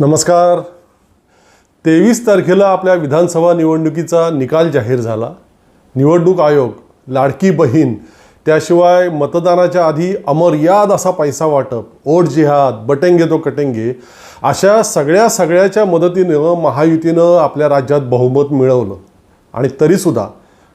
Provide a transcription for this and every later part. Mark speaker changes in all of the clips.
Speaker 1: नमस्कार. तेवीस तारखेला आपल्या विधानसभा निवडणुकीचा निकाल जाहीर झाला. निवडणूक आयोग लाडकी बहीण त्याशिवाय मतदानाच्या आधी अमर्याद असा पैसा वाटप ओट जिहाद बटेंगे तो कटेंगे अशा सगळ्या सगळ्याच्या मदतीनं महायुतीनं आपल्या राज्यात बहुमत मिळवलं. आणि तरीसुद्धा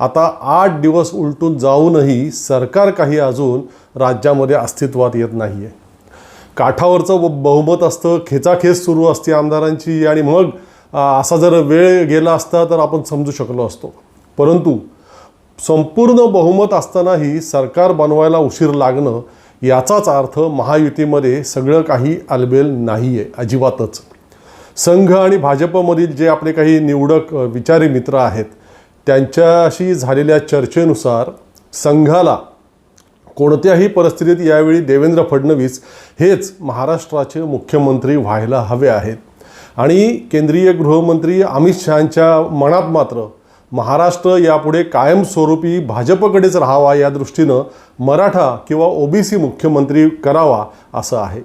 Speaker 1: आता आठ दिवस उलटून जाऊनही सरकार काही अजून राज्यामध्ये अस्तित्वात येत नाही आहे काठावरचं ब- बहुमत असतं खेचाखेच सुरू असते आमदारांची आणि मग असा जर वेळ गेला असता तर आपण समजू शकलो असतो. परंतु संपूर्ण बहुमत असतानाही सरकार बनवायला उशीर लागणं याचाच अर्थ महायुतीमध्ये सगळं काही आलबेल नाही आहे अजिबातच. संघ आणि भाजपमधील जे आपले काही निवडक विचारी मित्र आहेत त्यांच्याशी झालेल्या चर्चेनुसार संघाला कोणत्याही परिस्थितीत यावेळी देवेंद्र फडणवीस हेच महाराष्ट्राचे मुख्यमंत्री व्हायला हवे आहेत. आणि केंद्रीय गृहमंत्री अमित शहांच्या मनात मात्र महाराष्ट्र यापुढे कायमस्वरूपी भाजपकडेच राहावा या दृष्टीनं मराठा किंवा ओबीसी मुख्यमंत्री करावा असं आहे.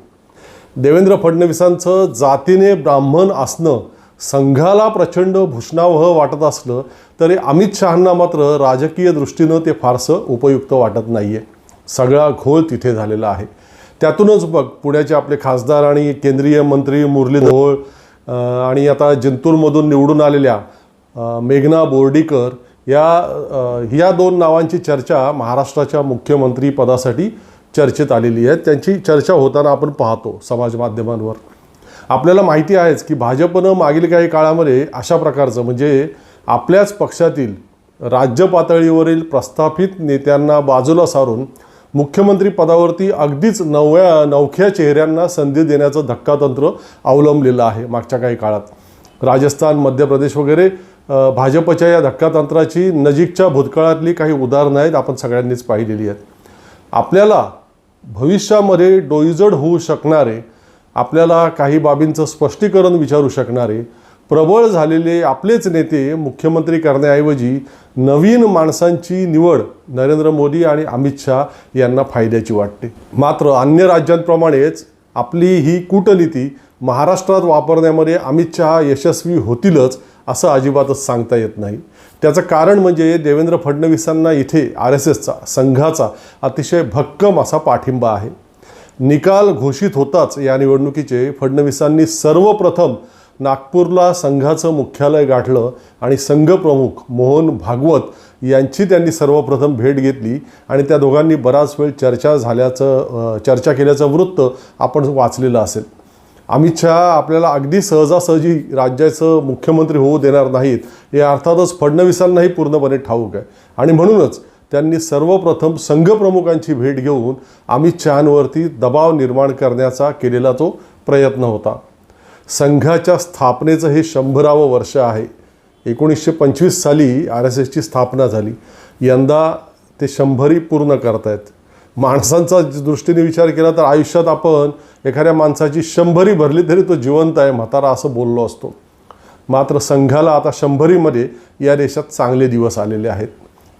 Speaker 1: देवेंद्र फडणवीसांचं जातीने ब्राह्मण असणं संघाला प्रचंड भूषणावह वाटत असलं तरी अमित शहांना मात्र राजकीय दृष्टीनं ते फारसं उपयुक्त वाटत नाही आहे सगळा घोळ तिथे झालेला आहे. त्यातूनच बघ पुण्याचे आपले खासदार आणि केंद्रीय मंत्री मुरली धोळ आणि आता जिंतूरमधून निवडून आलेल्या मेघना बोर्डीकर या ह्या दोन नावांची चर्चा महाराष्ट्राच्या मुख्यमंत्री पदासाठी चर्चेत आलेली आहे. त्यांची चर्चा होताना आपण पाहतो समाज माध्यमांवर. आपल्याला माहिती आहेच की भाजपनं मागील काही काळामध्ये अशा प्रकारचं म्हणजे आपल्याच पक्षातील राज्य पातळीवरील प्रस्थापित नेत्यांना बाजूला सारून मुख्यमंत्री पदावरती अगदीच नव्या नवख्या चेहऱ्यांना संधी देण्याचं धक्कातंत्र अवलंबलेलं आहे मागच्या काही काळात. राजस्थान मध्य प्रदेश वगैरे भाजपच्या या धक्कातंत्राची नजीकच्या भूतकाळातली काही उदाहरणं आहेत आपण सगळ्यांनीच पाहिलेली आहेत. आपल्याला भविष्यामध्ये डोईजड होऊ शकणारे आपल्याला काही बाबींचं स्पष्टीकरण विचारू शकणारे प्रबळ झालेले आपलेच नेते मुख्यमंत्री करण्याऐवजी नवीन माणसांची निवड नरेंद्र मोदी आणि अमित शहा यांना फायद्याची वाटते. मात्र अन्य राज्यांप्रमाणेच आपली ही कूटनीती महाराष्ट्रात वापरण्यामध्ये अमित शहा यशस्वी होतीलच असं अजिबातच सांगता येत नाही. त्याचं कारण म्हणजे देवेंद्र फडणवीसांना इथे आर एस एसचा संघाचा अतिशय भक्कम असा पाठिंबा आहे. निकाल घोषित होताच या निवडणुकीचे फडणवीसांनी सर्वप्रथम नागपूरला संघाचं मुख्यालय गाठलं आणि संघप्रमुख मोहन भागवत यांची त्यांनी सर्वप्रथम भेट घेतली आणि त्या दोघांनी बराच वेळ चर्चा झाल्याचं चर्चा केल्याचं वृत्त आपण वाचलेलं असेल. अमित शहा आपल्याला अगदी सहजासहजी राज्याचं मुख्यमंत्री होऊ देणार नाहीत हे अर्थातच फडणवीसांनाही पूर्णपणे ठाऊक आहे. आणि म्हणूनच त्यांनी सर्वप्रथम संघप्रमुखांची भेट घेऊन अमित शहांवरती दबाव निर्माण करण्याचा केलेला तो प्रयत्न होता. संघाच्या स्थापनेचं हे शंभरावं वर्ष आहे. एकोणीसशे पंचवीस साली आर एस एसची स्थापना झाली. यंदा ते शंभरी पूर्ण करतायत. माणसांचा दृष्टीने विचार केला तर आयुष्यात आपण एखाद्या माणसाची शंभरी भरली तरी तो जिवंत आहे म्हातारा असं बोललो असतो. मात्र संघाला आता शंभरीमध्ये या देशात चांगले दिवस आलेले आहेत.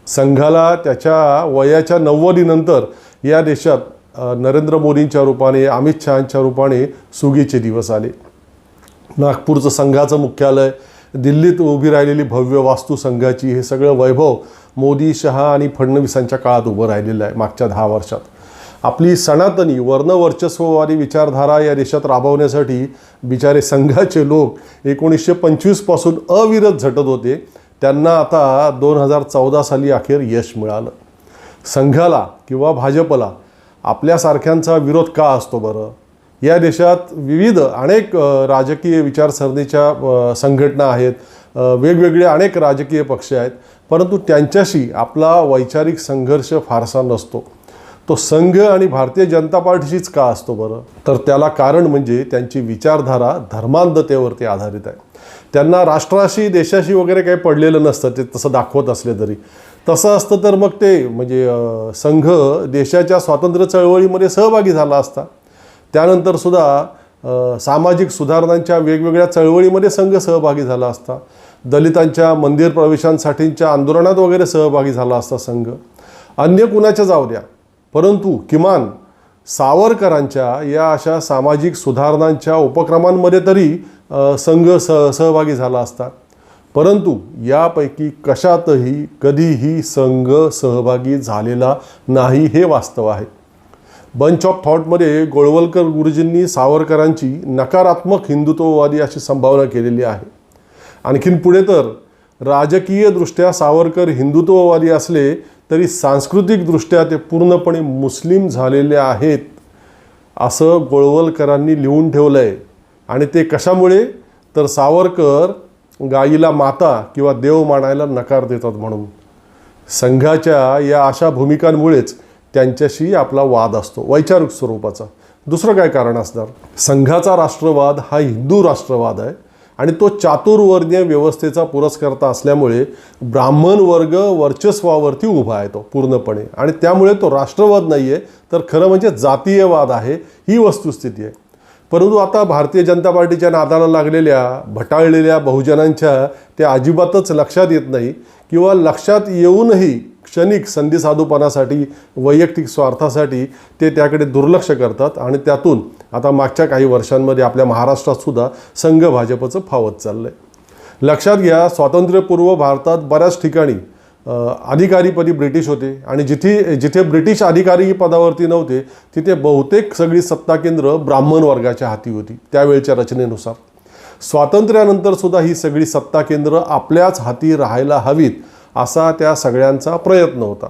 Speaker 1: संघाला त्याच्या वयाच्या नव्वदीनंतर या देशात नरेंद्र मोदींच्या रूपाने अमित शहांच्या रूपाने सुगीचे दिवस आले. नागपूरचं संघाचं मुख्यालय दिल्लीत उभी राहिलेली भव्य वास्तू संघाची हे सगळं वैभव मोदी शहा आणि फडणवीसांच्या काळात उभं राहिलेलं आहे मागच्या दहा वर्षात. आपली सनातनी वर्णवर्चस्ववादी विचारधारा या देशात राबवण्यासाठी बिचारे संघाचे लोक एकोणीसशे पंचवीसपासून अविरत झटत होते. त्यांना आता दोन हजार चौदा साली अखेर यश मिळालं. संघाला किंवा भाजपला आपल्यासारख्यांचा विरोध का असतो बरं? या देशात विविध अनेक राजकीय विचारसरणीच्या संघटना आहेत. वेगवेगळे अनेक राजकीय पक्ष आहेत. परंतु त्यांच्याशी आपला वैचारिक संघर्ष फारसा नसतो. तो संघ आणि भारतीय जनता पार्टीशीच का असतो बरं? तर त्याला कारण म्हणजे त्यांची विचारधारा धर्मांधतेवरती आधारित आहे. त्यांना राष्ट्राशी देशाशी वगैरे काही पडलेलं नसतं ते तसं दाखवत असले तरी. तसं असतं तर मग ते म्हणजे संघ देशाच्या स्वातंत्र्य चळवळीमध्ये सहभागी झाला असता. त्यानंतर सुद्धा सामाजिक सुधारणांच्या वेगवेगळ्या चळवळीमध्ये संघ सहभागी झाला असता. दलितांच्या मंदिर प्रवेशांसाठीच्या आंदोलनात वगैरे सहभागी झाला असता संघ. अन्य कुणाच्या जाऊ द्या. परंतु किमान सावरकरांच्या या अशा सामाजिक सुधारणांच्या उपक्रमांमध्ये तरी संघ स सहभागी झाला असता. परंतु यापैकी कशातही कधीही संघ सहभागी झालेला नाही हे वास्तव आहे. बंच ऑफ थॉटमध्ये गोळवलकर गुरुजींनी सावरकरांची नकारात्मक हिंदुत्ववादी अशी संभावना केलेली आहे. आणखीन पुढे तर राजकीयदृष्ट्या सावरकर हिंदुत्ववादी असले तरी सांस्कृतिकदृष्ट्या ते पूर्णपणे मुस्लिम झालेले आहेत असं गोळवलकरांनी लिहून ठेवलं आहे आणि ते कशामुळे? तर सावरकर गाईला माता किंवा देव मानायला नकार देतात म्हणून. संघाच्या या अशा भूमिकांमुळेच त्यांच्याशी आपला वाद असतो वैचारिक स्वरूपाचा. दुसरं काय कारण असणार? संघाचा राष्ट्रवाद हा हिंदू राष्ट्रवाद आहे आणि तो चातुर्वर्णीय व्यवस्थेचा पुरस्कर्ता असल्यामुळे ब्राह्मण वर्ग वर्चस्वावरती उभा आहे तो पूर्णपणे. आणि त्यामुळे तो राष्ट्रवाद नाही आहे तर खरं म्हणजे जातीयवाद आहे ही वस्तुस्थिती आहे. परंतु आता भारतीय जनता पार्टीच्या नादाला लागलेल्या भटाळलेल्या बहुजनांच्या ते अजिबातच लक्षात येत नाही किंवा लक्षात येऊनही क्षणिक संधी साधूपणासाठी वैयक्तिक स्वार्थासाठी ते त्याकडे दुर्लक्ष करतात आणि त्यातून आता मागच्या काही वर्षांमध्ये आपल्या महाराष्ट्रातसुद्धा संघ भाजपचं फावत चाललं आहे लक्षात घ्या स्वातंत्र्यपूर्व भारतात बऱ्याच ठिकाणी अधिकारीपदी ब्रिटिश होते आणि जिथे जिथे ब्रिटिश अधिकारी पदावरती नव्हते तिथे बहुतेक सगळी सत्ता केंद्र ब्राह्मण वर्गाच्या हाती होती त्यावेळच्या रचनेनुसार. स्वातंत्र्यानंतर सुद्धा ही सगळी सत्ता केंद्र आपल्याच हाती राहायला हवीत असा त्या सगळ्यांचा प्रयत्न होता.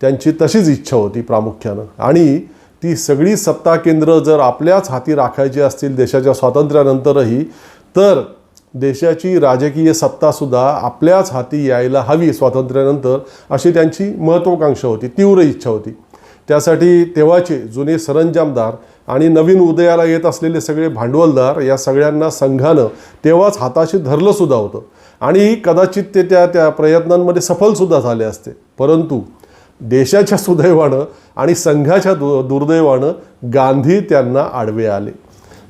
Speaker 1: त्यांची तशीच इच्छा होती प्रामुख्यानं. आणि ती सगळी सत्ता केंद्र जर आपल्याच हाती राखायची असतील देशाच्या स्वातंत्र्यानंतरही तर देशाची राजकीय सत्तासुद्धा आपल्याच हाती यायला हवी स्वातंत्र्यानंतर अशी त्यांची महत्त्वाकांक्षा होती तीव्र इच्छा होती. त्यासाठी तेव्हाचे जुने सरंजामदार आणि नवीन उदयाला येत असलेले सगळे भांडवलदार या सगळ्यांना संघानं तेव्हाच हाताशी धरलंसुद्धा होतं. आणि कदाचित ते त्या त्या प्रयत्नांमध्ये सफलसुद्धा झाले असते. परंतु देशाच्या सुदैवानं आणि संघाच्या दु दुर्दैवानं गांधी त्यांना आडवे आले.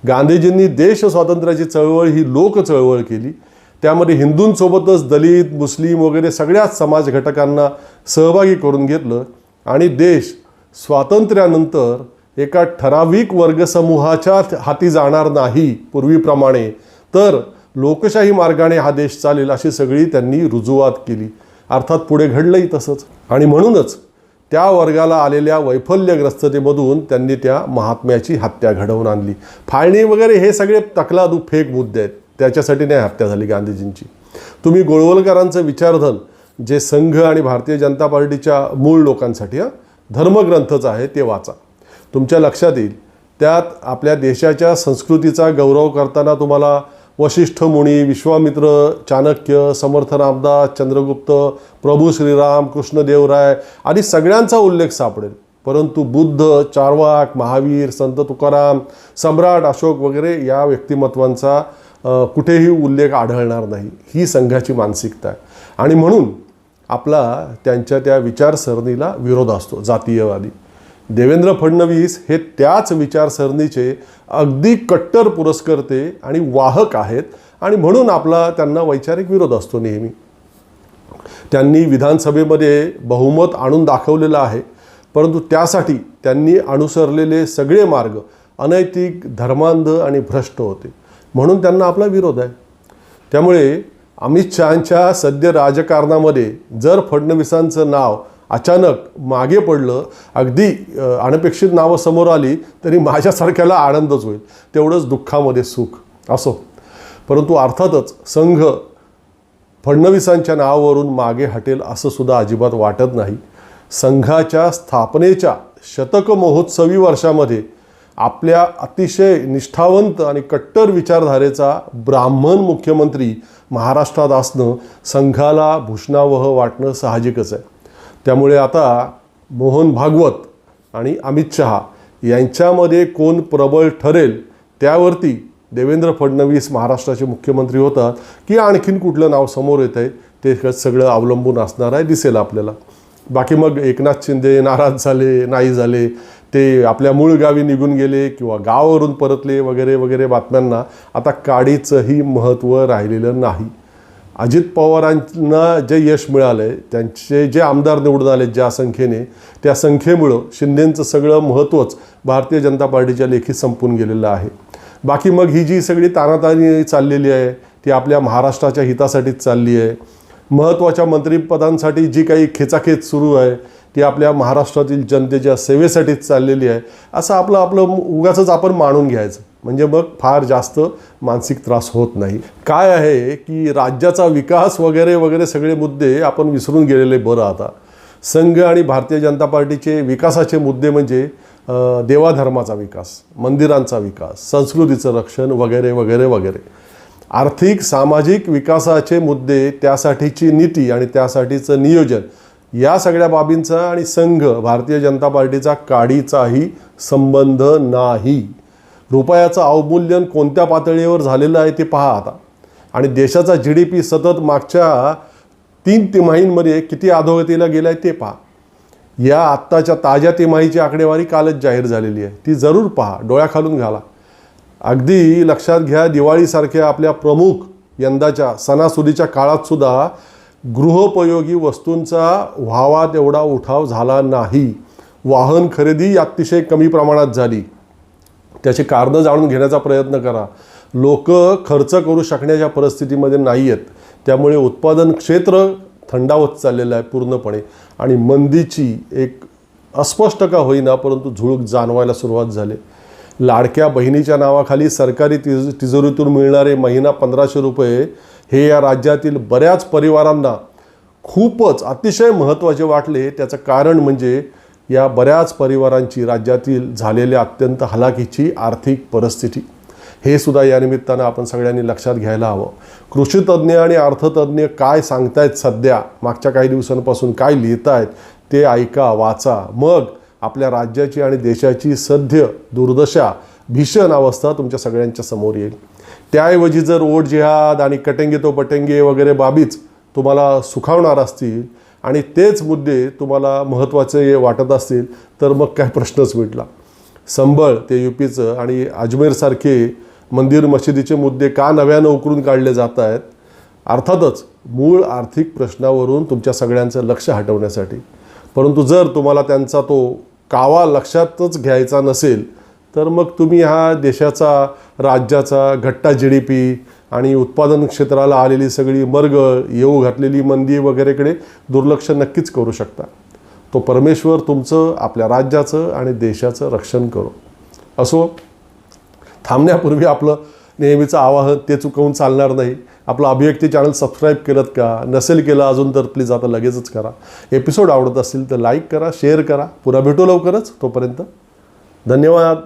Speaker 1: गांधीजींनी देश स्वातंत्र्याची चळवळ ही लोक चळवळ केली. त्यामध्ये हिंदूंसोबतच दलित मुस्लिम वगैरे सगळ्याच समाज घटकांना सहभागी करून घेतलं आणि देश स्वातंत्र्यानंतर एका ठराविक वर्गसमूहाच्या हाती जाणार नाही पूर्वीप्रमाणे तर लोकशाही मार्गाने हा देश चालेल अशी सगळी त्यांनी रुजुवात केली. अर्थात पुढे घडलंही तसंच. आणि म्हणूनच त्या वर्गाला आलेल्या वैफल्यग्रस्ततेमधून त्यांनी त्या महात्म्याची हत्या घडवून आणली. फाळणी वगैरे हे सगळे तकलादू फेक मुद्दे आहेत. त्याच्यासाठी नाही हत्या झाली गांधीजींची. तुम्ही गोळवलकरांचं विचारधन जे संघ आणि भारतीय जनता पार्टीच्या मूळ लोकांसाठी हा धर्मग्रंथच आहे ते वाचा. तुमच्या लक्षात येईल. त्यात आपल्या देशाच्या संस्कृतीचा गौरव करताना तुम्हाला वशिष्ठ मुनी विश्वामित्र चाणक्य समर्थ रामदास चंद्रगुप्त प्रभू श्रीराम कृष्णदेवराय आदी सगळ्यांचा उल्लेख सापडेल. परंतु बुद्ध चार्वाक महावीर संत तुकाराम सम्राट अशोक वगैरे या व्यक्तिमत्वांचा कुठेही उल्लेख आढळणार नाही. ही संघाची मानसिकता आहे. आणि म्हणून आपला त्यांच्या त्या विचारसरणीला विरोध असतो जातीयवादी. देवेंद्र फडणवीस हे त्याच विचारसरणीचे अगदी कट्टर पुरस्कर्ते आणि वाहक आहेत आणि म्हणून आपला त्यांना वैचारिक विरोध असतो नेहमी. त्यांनी विधानसभेमध्ये बहुमत आणून दाखवलेलं आहे परंतु त्यासाठी त्यांनी अनुसरलेले सगळे मार्ग अनैतिक धर्मांध आणि भ्रष्ट होते. म्हणून त्यांना आपला विरोध आहे. त्यामुळे अमित शहांच्या सद्य राजकारणामध्ये जर फडणवीसांचं नाव अचानक मागे पडलं अगदी अनपेक्षित नावं समोर आली तरी माझ्यासारख्याला आनंदच होईल. तेवढंच दुःखामध्ये सुख. असो. परंतु अर्थातच संघ फडणवीसांच्या नावावरून मागे हटेल असं सुद्धा अजिबात वाटत नाही. संघाच्या स्थापनेच्या शतक महोत्सवी वर्षामध्ये आपल्या अतिशय निष्ठावंत आणि कट्टर विचारधारेचा ब्राह्मण मुख्यमंत्री महाराष्ट्रात असणं संघाला भूषणावह वाटणं साहजिकच आहे. त्यामुळे आता मोहन भागवत आणि अमित शहा यांच्यामध्ये कोण प्रबळ ठरेल त्यावरती देवेंद्र फडणवीस महाराष्ट्राचे मुख्यमंत्री होतात की आणखीन कुठलं नाव समोर येत आहे ते सगळं अवलंबून असणार आहे दिसेल आपल्याला. बाकी मग एकनाथ शिंदे नाराज झाले नाही झाले ते आपल्या मूळ गावी निघून गेले किंवा गावावरून परतले वगैरे वगैरे बातम्यांना आता काडीचंही महत्त्व राहिलेलं नाही. अजित पवारांना जे यश मिळालं आहे त्यांचे जे आमदार निवडून आले ज्या संख्येने त्या संख्येमुळं शिंदेंचं सगळं महत्त्वच भारतीय जनता पार्टीच्या लेखी संपून गेलेलं आहे. बाकी मग ही जी सगळी तानातानी चाललेली आहे ती आपल्या महाराष्ट्राच्या हितासाठीच चालली आहे. महत्त्वाच्या मंत्रिपदांसाठी जी काही खेचाखेच सुरू आहे ती आपल्या महाराष्ट्रातील जनतेच्या सेवेसाठीच चाललेली आहे. असं आपलं आपलं उगाच आपण मानून घ्यायचं. म्हणजे मग फार जास्त मानसिक त्रास होत नाही. काय आहे की राज्याचा विकास वगैरे वगैरे सगळे मुद्दे आपण विसरून गेलेले बरं आता. संघ आणि भारतीय जनता पार्टीचे विकासाचे मुद्दे म्हणजे देवाधर्माचा विकास मंदिरांचा विकास संस्कृतीचं रक्षण वगैरे वगैरे वगैरे. आर्थिक सामाजिक विकासाचे मुद्दे त्यासाठीची नीती आणि त्यासाठीचं नियोजन या सगळ्या बाबींचा आणि संघ भारतीय जनता पार्टीचा काडीचाही संबंध नाही. रुपयाचं अवमूल्यन कोणत्या पातळीवर झालेलं आहे ते पहा आता. आणि देशाचा जी डी पी सतत मागच्या तीन तिमाहींमध्ये किती अधोगतीला गेला आहे ते पहा. या आत्ताच्या ताज्या तिमाहीची आकडेवारी कालच जाहीर झालेली आहे. ती जरूर पहा. डोळ्याखालून घाला अगदी लक्षात घ्या दिवाळीसारख्या आपल्या प्रमुख यंदाच्या सणासुदीच्या काळातसुद्धा गृहोपयोगी वस्तूंचा व्हावा तेवढा उठाव झाला नाही. वाहन खरेदी अतिशय कमी प्रमाणात झाली. त्याची कारणं जाणून घेण्याचा प्रयत्न करा. लोक खर्च करू शकण्याच्या परिस्थितीमध्ये नाही आहेत त्यामुळे उत्पादन क्षेत्र थंडावत चाललेलं आहे पूर्णपणे आणि मंदीची एक अस्पष्ट का होईना परंतु झुळूक जाणवायला सुरुवात झाली. लाडक्या बहिणीच्या नावाखाली सरकारी तिज तिजोरीतून मिळणारे महिना पंधराशे रुपये हे या राज्यातील बऱ्याच परिवारांना खूपच अतिशय महत्त्वाचे वाटले. त्याचं कारण म्हणजे या बऱ्याच परिवारांची राज्यातील झालेल्या अत्यंत हलाखीची आर्थिक परिस्थिती. हे सुद्धा या निमित्तानं आपण सगळ्यांनी लक्षात घ्यायला हवं. कृषीतज्ज्ञ आणि अर्थतज्ज्ञ काय सांगतायत सध्या? मागच्या काही दिवसांपासून काय लिहित आहेत ते ऐका वाचा. मग आपल्या राज्याची आणि देशाची सध्य दुर्दशा भीषण अवस्था तुमच्या सगळ्यांच्या समोर येईल. त्याऐवजी जर ओट जिहाद आणि कटेंगे तो पटेंगे वगैरे बाबीच तुम्हाला सुखावणार असतील आणि तेच मुद्दे तुम्हाला महत्त्वाचे वाटत असतील तर मग काय प्रश्नच मिटला. संबळ ते यू पीचं आणि अजमेरसारखे मंदिर मशिदीचे मुद्दे का नव्यानं उकरून काढले जात आहेत? अर्थातच मूळ आर्थिक प्रश्नावरून तुमच्या सगळ्यांचं लक्ष हटवण्यासाठी. परंतु जर तुम्हाला त्यांचा तो कावा लक्षातच घ्यायचा नसेल तर मग तुम्ही हा देशाचा राज्याचा घट्टा जी डी पी आणि उत्पादन क्षेत्राला आलेली सगळी मर्ग येऊ घातलेली मंदी वगैरेकडे दुर्लक्ष नक्कीच करू शकता. तो परमेश्वर तुमचं आपल्या राज्याचं आणि देशाचं रक्षण करो. असो थांबण्यापूर्वी आपलं नेहमीचं आवाहन ते चुकवून चालणार नाही. आपलं अभिव्यक्ती चॅनल सबस्क्राईब केलं का नसेल केलं अजून तर प्लीज आता लगेचच करा. एपिसोड आवडत असतील तर लाईक करा शेअर करा. पुन्हा भेटू लवकरच तोपर्यंत धन्यवाद.